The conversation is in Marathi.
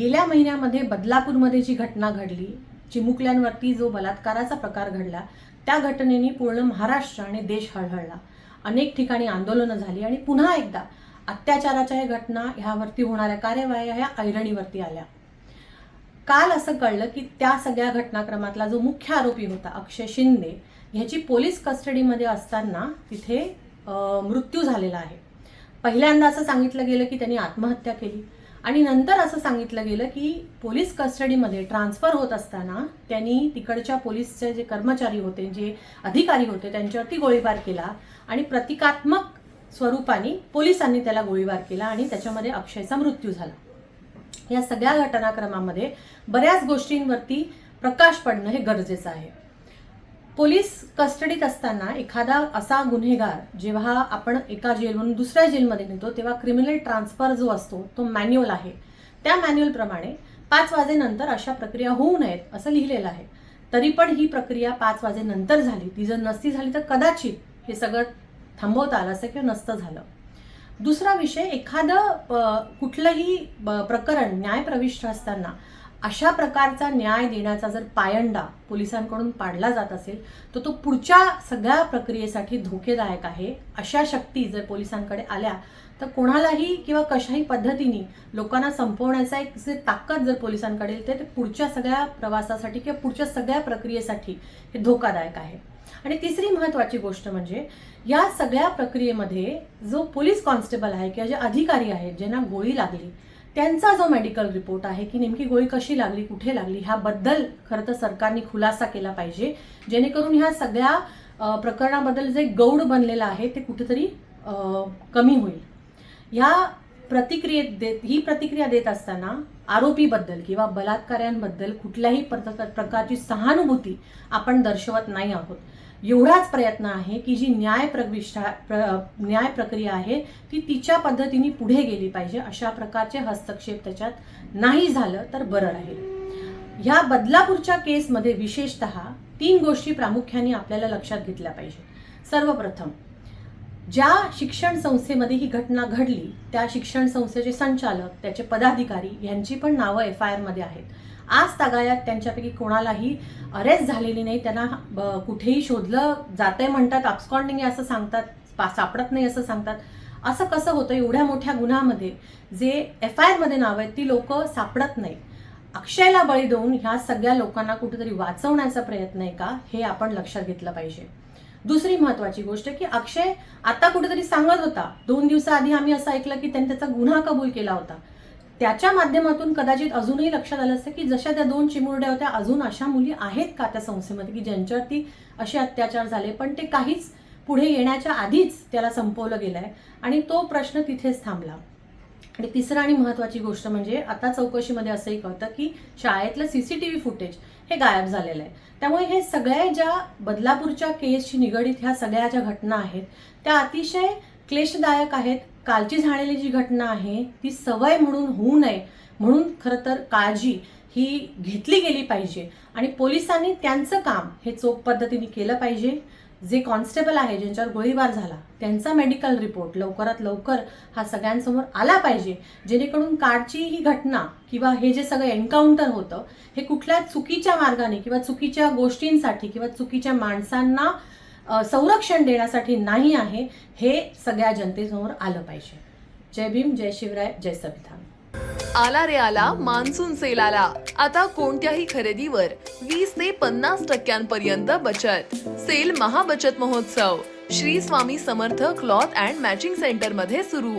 गेल्या महिन्यामध्ये बदलापूरमध्ये जी घटना घडली चिमुकल्यांवरती जो बलात्काराचा प्रकार घडला त्या घटनेने पूर्ण महाराष्ट्र आणि देश हळहळला. अनेक ठिकाणी आंदोलनं झाली आणि पुन्हा एकदा अत्याचाराच्या ह्या घटना ह्यावरती होणाऱ्या कार्यवाह्या ह्या ऐरणीवरती आल्या. काल असं कळलं की त्या सगळ्या घटनाक्रमातला जो मुख्य आरोपी होता अक्षय शिंदे ह्याची पोलीस कस्टडीमध्ये असताना तिथे मृत्यू झालेला आहे. पहिल्यांदा असं सांगितलं गेलं की त्यांनी आत्महत्या केली. आणि नंतर असं सांगितलं गेलं की पोलीस कस्टडीमध्ये ट्रान्सफर होत असताना त्यांनी तिकडच्या पोलीसचे जे कर्मचारी होते जे अधिकारी होते त्यांच्यावरती गोळीबार केला आणि प्रतिकात्मक स्वरूपाने पोलिसांनी त्याला गोळीबार केला आणि त्याच्यामध्ये अक्षयचा मृत्यू झाला. या सगळ्या घटनाक्रमामध्ये बऱ्याच गोष्टींवरती प्रकाश पडणं हे गरजेचं आहे. पोलीस कस्टडीत असताना एखादा असा गुन्हेगार जेव्हा आपण एका जेलमधून दुसऱ्या जेलमध्ये नेतो तेव्हा क्रिमिनल ट्रान्सफर जो असतो तो मॅन्युअल आहे. त्या मॅन्युअलप्रमाणे पाच वाजेनंतर अशा प्रक्रिया होऊ नयेत असं लिहिलेलं आहे. तरी पण ही प्रक्रिया पाच वाजेनंतर झाली. ती जर नसती झाली तर कदाचित हे सगळं थांबवता आलं असं किंवा नसतं झालं. दुसरा विषय एखादं कुठलंही प्रकरण न्यायप्रविष्ट असताना अशा प्रकारचा न्याय देण्याचा जर पायंडा पोलिसांकडून पाडला जात असेल तर तो पुढच्या सगळ्या प्रक्रियेसाठी धोकेदायक आहे. अशा शक्ती जर पोलिसांकडे आल्या तर कोणालाही किंवा कशाही पद्धतीने लोकांना संपवण्याचा एक जे ताकद जर पोलिसांकडे ते ते पुढच्या सगळ्या प्रवासासाठी किंवा पुढच्या सगळ्या प्रक्रियेसाठी हे धोकादायक आहे. आणि तिसरी महत्वाची गोष्ट म्हणजे या सगळ्या प्रक्रियेमध्ये जो पोलीस कॉन्स्टेबल आहे किंवा जे अधिकारी आहेत ज्यांना गोळी लागली त्यांचा जो मेडिकल रिपोर्ट आहे की नेमकी गोळी कशी लागली कुठे लागली ह्याबद्दल खरं तर सरकारने खुलासा केला पाहिजे. जेणेकरून ह्या सगळ्या प्रकरणाबद्दल जे गौड बनलेलं आहे ते कुठेतरी कमी होईल. ह्या प्रतिक्रियेत देत ही प्रतिक्रिया देत असताना आरोपीबद्दल किंवा बलात्काऱ्यांबद्दल कुठल्याही प्रकारची सहानुभूती आपण दर्शवत नाही आहोत. एवढाच प्रयत्न आहे की जी न्याय प्रविष्ठा प्र- न्याय प्रक्रिया आहे ती तिच्या पद्धतीने पुढे गेली पाहिजे. अशा प्रकारचे हस्तक्षेप त्याच्यात नाही झालं तर बरं राहील. ह्या बदलापूरच्या केसमध्ये विशेषतः तीन गोष्टी प्रामुख्याने आपल्याला लक्षात घेतल्या पाहिजे. सर्वप्रथम ज्या शिक्षण संस्थेमध्ये ही घटना घडली त्या शिक्षण संस्थेचे संचालक त्याचे पदाधिकारी यांची पण नावं एफ आय आरमध्ये आहेत. आज तागायात त्यांच्यापैकी कोणालाही अरेस्ट झालेली नाही. त्यांना कुठेही शोधलं जातंय म्हणतात अब्स्कॉन्डिंग असं सांगतात सापडत नाही असं सांगतात. असं कसं होतं? एवढ्या मोठ्या गुन्ह्यामध्ये जे एफ आय आरमध्ये नाव आहेत ती लोक सापडत नाही अक्षयला बळी देऊन ह्या सगळ्या लोकांना कुठेतरी वाचवण्याचा प्रयत्न आहे का? हे आपण लक्षात घेतलं पाहिजे. दुसरी महत्वाची गोष्ट की अक्षय आता कुठेतरी सांगत होता. दोन दिवसाआधी आम्ही असं ऐकलं की त्यांनी त्याचा गुन्हा कबूल केला होता. त्याच्या माध्यमातून कदाचित अजूनही लक्षात आलं असतं की जशा त्या दोन चिमुरड्या होत्या अजून अशा मुली आहेत का त्या संस्थेमध्ये की ज्यांच्यावरती असे अत्याचार झाले? पण ते काहीच पुढे येण्याच्या आधीच त्याला संपवलं गेलंय आणि तो प्रश्न तिथेच थांबला. आणि तिसरं आणि महत्वाची गोष्ट म्हणजे आता चौकशीमध्ये असंही कळतं की शाळेतलं C C T V footage हे गायब झालेलं आहे. त्यामुळे हे सगळ्या ज्या बदलापूरच्या केसशी निगडीत ह्या सगळ्या ज्या घटना आहेत त्या अतिशय क्लेशदायक आहेत. कालची झालेली जी घटना आहे ती सवय म्हणून होऊ नये. म्हणून खरं तर काळजी ही घेतली गेली पाहिजे. आणि पोलिसांनी त्यांचं काम हे चोख पद्धतीने केलं पाहिजे. जे कॉन्स्टेबल आहे ज्यांच्यावर गोळीबार झाला त्यांचा मेडिकल रिपोर्ट लवकरात लवकर हा सगळ्यांसमोर आला पाहिजे. जेणेकरून काळची ही घटना किंवा हे जे सगळं एन्काउंटर होतं हे कुठल्या चुकीच्या मार्गाने किंवा चुकीच्या गोष्टींसाठी किंवा चुकीच्या माणसांना संरक्षण देण्यासाठी नाही आहे हे सगळ्या जनतेसमोर आलं पाहिजे. जय भीम जय शिवराय जय संविधान. आला रे आला मान्सून सेल आला. आता कोणत्याही खरेदीवर वीस ते पन्नास टक्क्यांपर्यंत बचत. सेल महाबचत महोत्सव. Shri Swami Samarth cloth and matching सेंटरमध्ये सुरू.